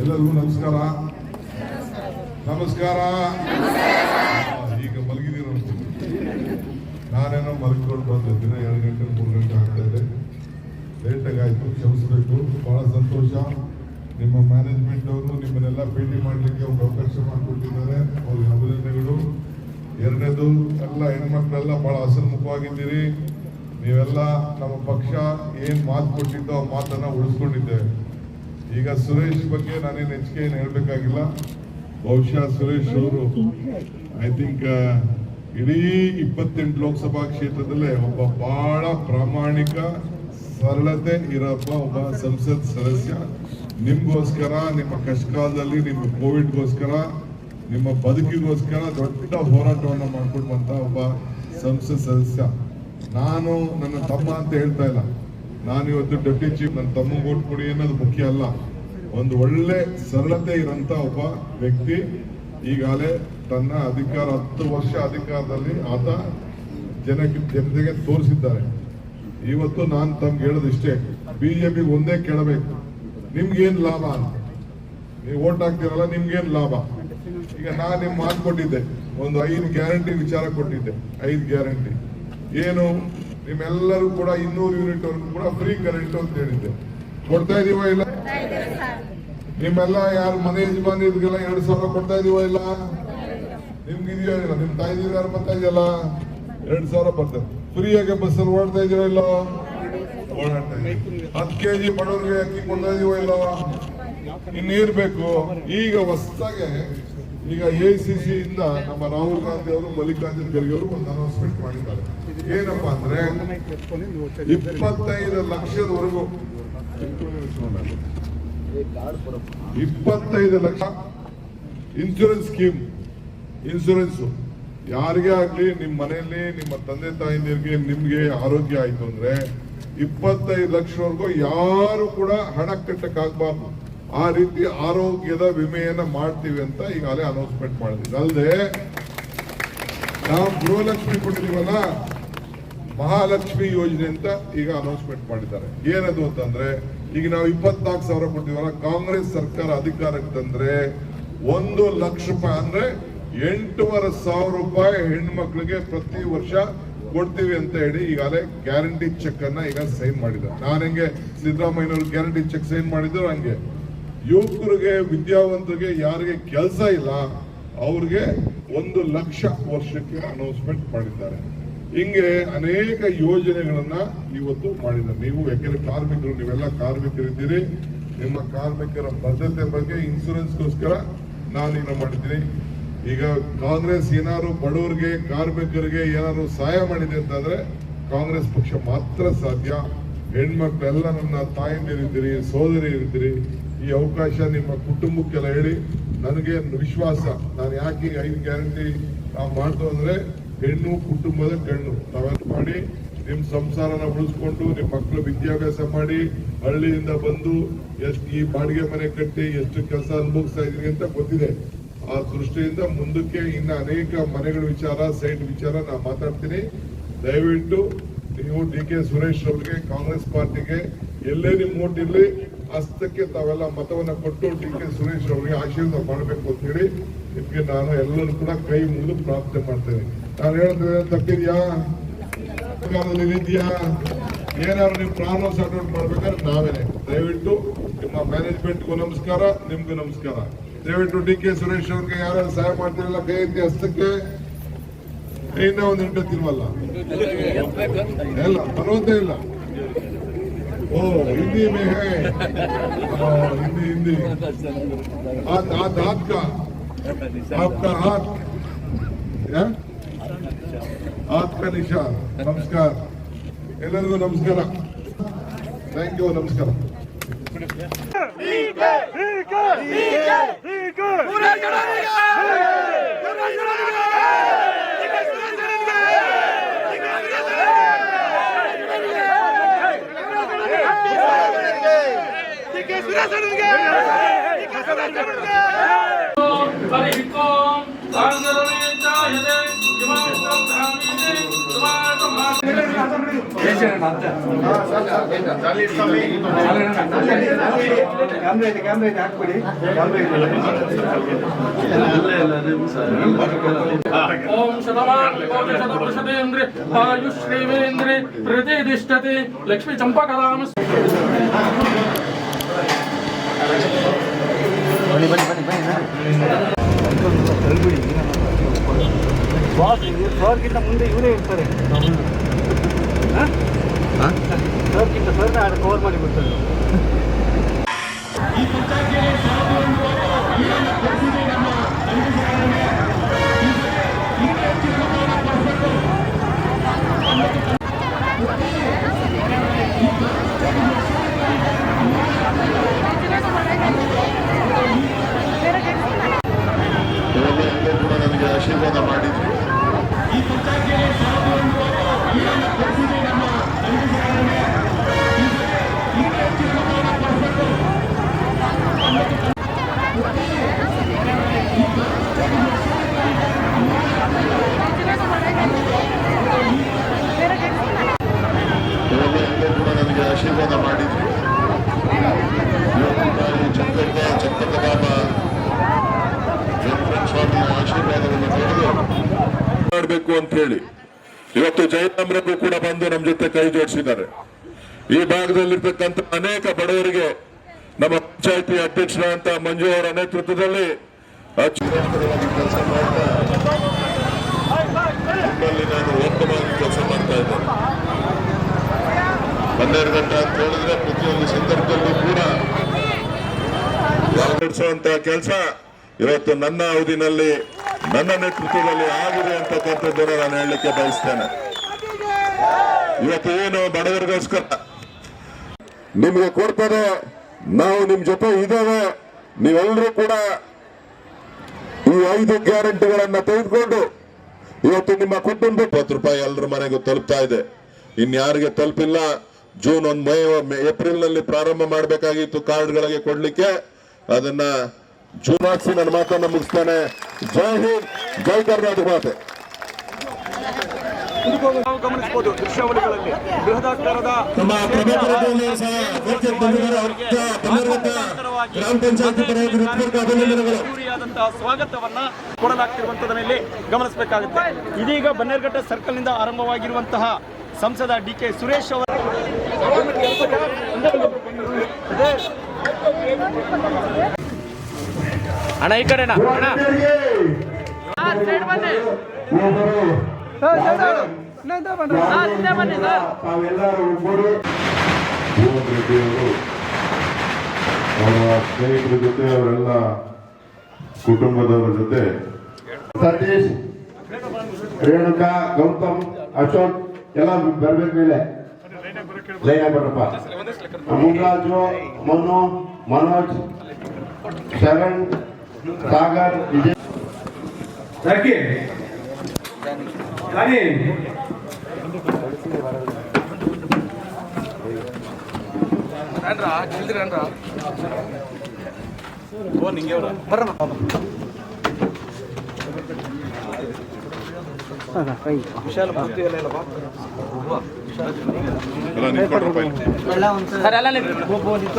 ಎಲ್ಲರಿಗೂ ನಮಸ್ಕಾರ. ನಮಸ್ಕಾರ. ಈಗ ಮಲಗಿದ್ದೀರ ನಾನೇನೋ ಮಲಗಿಕೊಂಡು ಬಂದೆ. ದಿನ ಎರಡು ಗಂಟೆ, ಮೂರು ಗಂಟೆ ಆಗ್ತಾ ಇದೆ. ಲೇಟಾಗಿ ಆಯಿತು ಕ್ಷಮಿಸಬೇಕು. ಬಹಳ ಸಂತೋಷ. ನಿಮ್ಮ ಮ್ಯಾನೇಜ್ಮೆಂಟ್ ಅವರು ನಿಮ್ಮನ್ನೆಲ್ಲ ಭೇಟಿ ಮಾಡಲಿಕ್ಕೆ ಒಂದು ಅವಕಾಶ ಮಾಡಿಕೊಟ್ಟಿದ್ದಾರೆ. ಅವ್ರಿಗೆ ಅಭಿನಂದನೆಗಳು ಎರಡನೇದು, ಎಲ್ಲ ಹೆಣ್ಮಕ್ಳೆಲ್ಲ ಬಹಳ ಹಸನ್ಮುಖವಾಗಿದ್ದೀರಿ. ನೀವೆಲ್ಲ ನಮ್ಮ ಪಕ್ಷ ಏನು ಮಾತು ಕೊಟ್ಟಿದ್ದೋ ಆ ಮಾತನ್ನು ಉಳಿಸ್ಕೊಂಡಿದ್ದೇವೆ ಈಗ ಸುರೇಶ್ ಬಗ್ಗೆ ನಾನೇನು ಹೆಚ್ಚಿಗೆ ಏನು ಹೇಳಬೇಕಾಗಿಲ್ಲ. ಬಹುಶಃ ಸುರೇಶ್ ಅವರು ಐ ಥಿಂಕ್ ಇಡೀ ಇಪ್ಪತ್ತೆಂಟು ಲೋಕಸಭಾ ಕ್ಷೇತ್ರದಲ್ಲೇ ಒಬ್ಬ ಬಹಳ ಪ್ರಾಮಾಣಿಕ, ಸರಳತೆ ಇರಪ್ಪ ಒಬ್ಬ ಸಂಸತ್ ಸದಸ್ಯ. ನಿಮ್ಗೋಸ್ಕರ, ನಿಮ್ಮ ಕಷ್ಟಕಾಲದಲ್ಲಿ, ನಿಮ್ಮ ಕೋವಿಡ್ಗೋಸ್ಕರ, ನಿಮ್ಮ ಬದುಕಿಗೋಸ್ಕರ ದೊಡ್ಡ ಹೋರಾಟವನ್ನು ಮಾಡ್ಕೊಂಡು ಬಂತ ಒಬ್ಬ ಸಂಸತ್ ಸದಸ್ಯ. ನಾನು ನನ್ನ ತಮ್ಮ ಅಂತ ಹೇಳ್ತಾ ಇಲ್ಲ. ನಾನು ಇವತ್ತು ಡೆಪ್ಟಿ ಚೀಫ್ ನನ್ನ ತಮ್ಮ ಓಟ್ ಕೊಡಿ ಅನ್ನೋದು ಮುಖ್ಯ ಅಲ್ಲ. ಒಂದು ಒಳ್ಳೆ ಸರಳತೆ ಇರೋಂಥ ಒಬ್ಬ ವ್ಯಕ್ತಿ ಈಗಾಗಲೇ ತನ್ನ ಅಧಿಕಾರ, ಹತ್ತು ವರ್ಷ ಅಧಿಕಾರದಲ್ಲಿ ಆತ ಜನಕ್ಕೆ ಜನತೆಗೆ ತೋರಿಸಿದ್ದಾರೆ. ಇವತ್ತು ನಾನು ತಮ್ಗೆ ಹೇಳೋದು ಇಷ್ಟೇ ಬಿಜೆಪಿಗೆ ಒಂದೇ ಕೇಳಬೇಕು. ನಿಮ್ಗೇನು ಲಾಭ ಅಂತ. ನೀವು ಓಟ್ ಹಾಕ್ತಿರಲ್ಲ, ನಿಮ್ಗೇನು ಲಾಭ? ಈಗ ನಾನು ನಿಮ್ಗೆ ಮಾತು ಕೊಟ್ಟಿದ್ದೆ, ಒಂದು ಐದು ಗ್ಯಾರಂಟಿ ವಿಚಾರ ಕೊಟ್ಟಿದ್ದೆ, ಐದು ಗ್ಯಾರಂಟಿ. ಏನು? ನಿಮ್ಮೆಲ್ಲರೂ ಕೂಡ ಇನ್ನೂರು ಯೂನಿಟ್ ವರೆಗೂ ಕೂಡ ಫ್ರೀ ಕರೆಂಟ್ ಅಂತ ಹೇಳಿದ್ದೆ. ಕೊಡ್ತಾ ಇದೀವ ಇಲ್ಲ? ನಿಮ್ಮೆಲ್ಲ ಯಾರು ಮನೆ ಯಜಮಾನಿಗಳಿಗೆಲ್ಲ ಎರಡು ಸಾವಿರ ಕೊಡ್ತಾ ಇದೀವ ಇಲ್ಲ? ನಿಮ್ಗೆ ಇದೆಯೋ ಇಲ್ಲ? ನಿಮ್ ತಾಯಿ ಯಾರು ಬರ್ತಾ ಇದೆಯಲ್ಲ? ಎರಡು ಸಾವಿರ ಬರ್ತದೆ. ಫ್ರೀಯಾಗಿ ಬಸ್ಸಲ್ಲಿ ಓಡ್ತಾ ಇದೀವ ಇಲ್ಲ? ಓಡಾಡ್ತಾ ಹತ್ತು ಕೆಜಿ ಬಡವರಿಗೆ ಅಕ್ಕಿ ಕೊಡ್ತಾ ಇದೀವ ಇಲ್ಲ? ಇನ್ನೀರ್ ಬೇಕು? ಈಗ ಹೊಸದಾಗೆ ಈಗ ಎ ಸಿ ಸಿ ಇಂದ ನಮ್ಮ ರಾಹುಲ್ ಗಾಂಧಿ ಅವರು, ಮಲ್ಲಿಕಾರ್ಜುನ್ ಖರ್ಗೆ ಅವರು ಒಂದು ಅನೌನ್ಸ್ಮೆಂಟ್ ಮಾಡಿದ್ದಾರೆ. ಏನಪ್ಪಾ ಅಂದ್ರೆ ಇಪ್ಪತ್ತೈದು ಲಕ್ಷದವರೆಗೂ ಇಪ್ಪತ್ತೈದು ಲಕ್ಷ ಇನ್ಶೂರೆನ್ಸ್ ಸ್ಕೀಮ್ ಇನ್ಶೂರೆನ್ಸು ಯಾರಿಗೇ ಆಗ್ಲಿ ನಿಮ್ಮ ಮನೆಯಲ್ಲಿ, ನಿಮ್ಮ ತಂದೆ ತಾಯಿಯರಿಗೆ, ನಿಮ್ಗೆ ಆರೋಗ್ಯ ಆಯ್ತು ಅಂದ್ರೆ ಇಪ್ಪತ್ತೈದು ಲಕ್ಷವರೆಗೂ ಯಾರು ಕೂಡ ಹಣ ಕಟ್ಟಕ್ಕಾಗಬಾರ್ದು. ಆ ರೀತಿ ಆರೋಗ್ಯದ ವಿಮೆಯನ್ನ ಮಾಡ್ತೀವಿ ಅಂತ ಈಗಾಗಲೇ ಅನೌನ್ಸ್ಮೆಂಟ್ ಮಾಡಿದ್ವಿ ಅಲ್ಲದೆ ನಾವು ಗೃಹಲಕ್ಷ್ಮಿ ಕೊಟ್ಟಿದೀವಲ್ಲ ಮಹಾಲಕ್ಷ್ಮಿ ಯೋಜನೆ ಅಂತ ಈಗ ಅನೌನ್ಸ್ಮೆಂಟ್ ಮಾಡಿದ್ದಾರೆ. ಏನದು ಅಂತಂದ್ರೆ, ಈಗ ನಾವು ಇಪ್ಪತ್ನಾಲ್ಕು ಸಾವಿರ ಕೊಟ್ಟಿವಲ್ಲ ಕಾಂಗ್ರೆಸ್ ಸರ್ಕಾರ ಅಧಿಕಾರಕ್ಕೆ ತಂದ್ರೆ ಒಂದು ಲಕ್ಷ ರೂಪಾಯಿ ಅಂದ್ರೆ ಎಂಟೂವರೆ ಸಾವಿರ ರೂಪಾಯಿ ಹೆಣ್ಮಕ್ಳಿಗೆ ಪ್ರತಿ ವರ್ಷ ಕೊಡ್ತೀವಿ ಅಂತ ಹೇಳಿ ಈಗಾಗಲೇ ಗ್ಯಾರಂಟಿ ಚೆಕ್ ಅನ್ನ ಈಗ ಸೈನ್ ಮಾಡಿದ್ದಾರೆ. ನಾನು ಹೆಂಗೆ ಸಿದ್ದರಾಮಯ್ಯನವರು ಗ್ಯಾರಂಟಿ ಚೆಕ್ ಸೈನ್ ಮಾಡಿದ್ರು ಹಂಗೆ. ಯುವಕರಿಗೆ, ವಿದ್ಯಾವಂತರಿಗೆ ಯಾರಿಗೆ ಕೆಲಸ ಇಲ್ಲ, ಅವ್ರಿಗೆ ಒಂದು ಲಕ್ಷ ವರ್ಷಕ್ಕೆ ಅನೌನ್ಸ್ಮೆಂಟ್ ಮಾಡಿದ್ದಾರೆ. ಹಿಂಗೆ ಅನೇಕ ಯೋಜನೆಗಳನ್ನ ಇವತ್ತು ಮಾಡಿದ್ದಾರೆ ನೀವು, ಯಾಕೆಂದ್ರೆ ಕಾರ್ಮಿಕರು, ನೀವೆಲ್ಲ ಕಾರ್ಮಿಕರಿದ್ದೀರಿ. ನಿಮ್ಮ ಕಾರ್ಮಿಕರ ಭದ್ರತೆ ಬಗ್ಗೆ ಇನ್ಸೂರೆನ್ಸ್ಗೋಸ್ಕರ ನಾನೀಗ ಮಾಡಿದ್ದೀನಿ. ಈಗ ಕಾಂಗ್ರೆಸ್ ಏನಾದ್ರು ಬಡವರಿಗೆ, ಕಾರ್ಮಿಕರಿಗೆ ಏನಾದ್ರು ಸಹಾಯ ಮಾಡಿದೆ ಅಂತಂದ್ರೆ ಕಾಂಗ್ರೆಸ್ ಪಕ್ಷ ಮಾತ್ರ ಸಾಧ್ಯ. ಹೆಣ್ಮಕ್ಳೆಲ್ಲ ನನ್ನ ತಾಯಂದಿರಿದ್ದೀರಿ, ಸೋದರಿಯರಿದ್ದೀರಿ, ಈ ಅವಕಾಶ ನಿಮ್ಮ ಕುಟುಂಬಕ್ಕೆಲ್ಲ ಹೇಳಿ ನನಗೆ ವಿಶ್ವಾಸ. ನಾನು ಯಾಕೆ ಐದು ಗ್ಯಾರಂಟಿ ನಾವು ಮಾಡ್ತು ಅಂದ್ರೆ ಹೆಣ್ಣು ಕುಟುಂಬದ ಕಣ್ಣು ತಾವೆಲ್ಲ ಮಾಡಿ ನಿಮ್ ಸಂಸಾರನ ಉಳಿಸ್ಕೊಂಡು ನಿಮ್ ಮಕ್ಕಳು ವಿದ್ಯಾಭ್ಯಾಸ ಮಾಡಿ ಹಳ್ಳಿಯಿಂದ ಬಂದು ಎಷ್ಟು ಈ ಬಾಡಿಗೆ ಮನೆ ಕಟ್ಟಿ ಎಷ್ಟು ಕೆಲಸ ಅನುಭವಿಸ್ತಾ ಇದೀನಿ ಅಂತ ಗೊತ್ತಿದೆ. ಆ ದೃಷ್ಟಿಯಿಂದ ಮುಂದಕ್ಕೆ ಇನ್ನ ಅನೇಕ ಮನೆಗಳ ವಿಚಾರ, ಸೈಟ್ ವಿಚಾರ ನಾನು ಮಾತಾಡ್ತೀನಿ. ದಯವಿಟ್ಟು ನೀವು ಡಿ ಕೆ ಸುರೇಶ್ ಅವರಿಗೆ ಕಾಂಗ್ರೆಸ್ ಪಾರ್ಟಿಗೆ, ಎಲ್ಲೇ ನಿಮ್ಮ ಓಟ್ ಇರ್ಲಿ ಹಸ್ತಕ್ಕೆ ತಾವೆಲ್ಲ ಮತವನ್ನು ಕೊಟ್ಟು ಡಿ ಕೆ ಸುರೇಶ್ ಅವರಿಗೆ ಆಶೀರ್ವಾದ ಮಾಡಬೇಕು ಅಂತ ಹೇಳಿ ನಿಮಗೆ ನಾನು ಎಲ್ಲರೂ ಕೂಡ ಕೈ ಮುಗಿದು ಪ್ರಾರ್ಥನೆ ಮಾಡ್ತೇನೆ. ನಾನು ತಪ್ಪಿದ್ಯಾ ಇದೆಯಾ ಏನಾದ್ರು ನಿಮ್ಮ ಪ್ರಾಣ ಸಪೋರ್ಟ್ ಮಾಡ್ಬೇಕಾದ್ರೆ ನಾವೇನೆ ದಯವಿಟ್ಟು ನಿಮ್ಮ ಮ್ಯಾನೇಜ್ಮೆಂಟ್ಗೂ ನಮಸ್ಕಾರ ನಿಮ್ಗೂ ನಮಸ್ಕಾರ ದಯವಿಟ್ಟು ಡಿ ಕೆ ಸುರೇಶ್ ಅವ್ರಿಗೆ ಯಾರು ಸಹಾಯ ಮಾಡ್ತಿರಲ್ಲ ಕೈ ಎತ್ತಿ ಹಸ್ತಕ್ಕೆ ಇನ್ನ ಒಂದು ಇಟ್ಟಿರ್ವಲ್ಲ ಎಲ್ಲ ಬರೋದೇ ಇಲ್ಲ ಓ ಹಿಂದಿ ಮೇಹೆ ಹಿಂದಿ ಹಿಂದಿ ಹಾತ್ ಹಾತ್ ಹಾತ್ ಕಾ ಹಾತ್ ಕಾ ಹಾತ್ ಆತ್ಮನಿಷ ನಮಸ್ಕಾರ. ಎಲ್ಲರಿಗೂ ನಮಸ್ಕಾರ. ಥ್ಯಾಂಕ್ ಯು ನಮಸ್ಕಾರ. ಓಂ ಶತಮಾನ್ ಕೋಟಿ ಶತವರ್ಷದೇಂದ್ರಿ ಆಯುಷ್ ಶ್ರೀವೇಂದ್ರಿ ಪ್ರತಿಷ್ಠತೆ. ಲಕ್ಷ್ಮೀ ಚಂಪಕರಾಮ ಬನ್ನಿ ಬನ್ನಿ ಬನ್ನಿ ಬನ್ನಿ. ಸರ್ಗಿಂತ ಮುಂದೆ ಇವರೇ ಇರ್ತಾರೆ. ಸರ್ಗಿಂತ ಕವರ್ ಮಾಡಿ ಬಿಡ್ತಾರೆ ಕೂಡ ನನಗೆ ಆಶೀರ್ವಾದ ಮಾಡಿದ್ರು ಇವೆಲ್ಲ ಎಲ್ಲ ಕೂಡ ನನಗೆ ಆಶೀರ್ವಾದ ಮಾಡಿದ್ರು ಇವತ್ತು ತಾಯಿ ಚಂದ್ರಪ್ಪ ಚಂದ್ರಪ್ಪ ಸ್ವಾಮಿಯ ಆಶೀರ್ವಾದವನ್ನು ಪಡೆದು ಮಾಡಬೇಕು ಅಂತ ಹೇಳಿ. ಇವತ್ತು ಜಯರಾಮ್ರಿಗೂ ಕೂಡ ಬಂದು ನಮ್ಮ ಜೊತೆ ಕೈ ಜೋಡಿಸಿದ್ದಾರೆ. ಈ ಭಾಗದಲ್ಲಿರ್ತಕ್ಕಂಥ ಅನೇಕ ಬಡವರಿಗೆ ನಮ್ಮ ಪಂಚಾಯತಿ ಅಧ್ಯಕ್ಷರಾದಂತಹ ಮಂಜು ಅವರ ನೇತೃತ್ವದಲ್ಲಿ ಕೆಲಸ ಮಾಡ್ತಾ ನಿಮ್ಮಲ್ಲಿ ನಾನು ಕೆಲಸ ಮಾಡ್ತಾ ಹನ್ನೆರಡು ಗಂಟೆ ಅಂತ ಹೇಳಿದ್ರೆ ಪ್ರತಿಯೊಂದು ಸಂದರ್ಭದಲ್ಲೂ ಕೂಡ ನಡೆಸುವಂತಹ ಕೆಲಸ ಇವತ್ತು ನನ್ನ ಅವಧಿನಲ್ಲಿ ನನ್ನ ನೇತೃತ್ವದಲ್ಲಿ ಆಗಿದೆ ಅಂತಕ್ಕಂಥದ್ದನ್ನು ನಾನು ಹೇಳಲಿಕ್ಕೆ ಬಯಸ್ತೇನೆ. ಇವತ್ತು ಏನು ಬಡವರಿಗೋಸ್ಕರ. ನಿಮ್ಗೆ ಕೊಡ್ತಾರೆ ನಾವು ನಿಮ್ ಜೊತೆ ಇದ್ದೇವೆ. ನೀವೆಲ್ಲರೂ ಕೂಡ ಈ ಐದು ಗ್ಯಾರಂಟಿಗಳನ್ನ ತೆಗೆದುಕೊಂಡು ಇವತ್ತು ನಿಮ್ಮ ಕುಟುಂಬ ಇಪ್ಪತ್ತು ರೂಪಾಯಿ ಎಲ್ಲರ ಮನೆಗೂ ತಲುಪ್ತಾ ಇದೆ. ಇನ್ಯಾರಿಗೆ ತಲುಪಿಲ್ಲ. ಜೂನ್ ಒಂದು ಮೇ- ಏಪ್ರಿಲ್ನಲ್ಲಿ ಪ್ರಾರಂಭ ಮಾಡಬೇಕಾಗಿತ್ತು ಕಾರ್ಡ್ಗಳಿಗೆ ಕೊಡ್ಲಿಕ್ಕೆ. ಅದನ್ನ ಜೂನ್ ಹಾಕ್ಸಿ ನನ್ನ ಮಾತನ್ನು ಮುಗಿಸ್ತೇನೆ. ಜೈ ಹಿಂದ್ ಜೈ ಕರ್ನಾಟಕ ಮಾತೆ. ಗಮನಿಸಬಹುದು ದೃಶ್ಯಾವಳಿಗಳಲ್ಲಿ ಬೃಹದಾಕಾರದ ನಮ್ಮ ಅಭಿನಂದನೆಗಳು. ಸ್ವಾಗತವನ್ನ ಕೊಡಲಾಗ್ತಿರುವಂತದರಲ್ಲಿ ಗಮನಿಸಬೇಕಾಗುತ್ತೆ. ಇದೀಗ ಬನ್ನೇರ್ಘಟ್ಟ ಸರ್ಕಲ್ನಿಂದ ಆರಂಭವಾಗಿರುವಂತಹ ಸಂಸದ ಡಿ ಕೆ ಸುರೇಶ್ ಅವರ ಅಣ್ಣ ಈ ಕಡೆ ಅಣ್ಣ. ತಾವೆಲ್ಲರೂ ಒಬ್ಬರು ಭುವನ್ ರೆಡ್ಡಿ ಅವರು ಅವರ ಸ್ನೇಹಿತರ ಜೊತೆ ಅವರೆಲ್ಲ ಕುಟುಂಬದವರ ಜೊತೆ. ಸತೀಶ್ ರೇಣುಕಾ ಗೌತಮ್ ಅಶೋಕ್ ಎಲ್ಲ ಬರ್ಬೇಕು ಮೇಲೆ ಲೈನ್ ಬರಪ್ಪ. ಮುನ್ರಾಜು ಮನು ಮನೋಜ್ ಶರಣ್ ಸಾಗರ್ ವಿಜಯ್ ವಿಶಾಲ ಮೂರ್ತಿ ಎಲ್ಲ ಇಲ್ಲ ಬಾ. ಎಲ್ಲ ನಿಂತ್ಕೊಳ್ರಪ್ಪ ಇಲ್ಲಿ. ಸರ್ ಎಲ್ಲ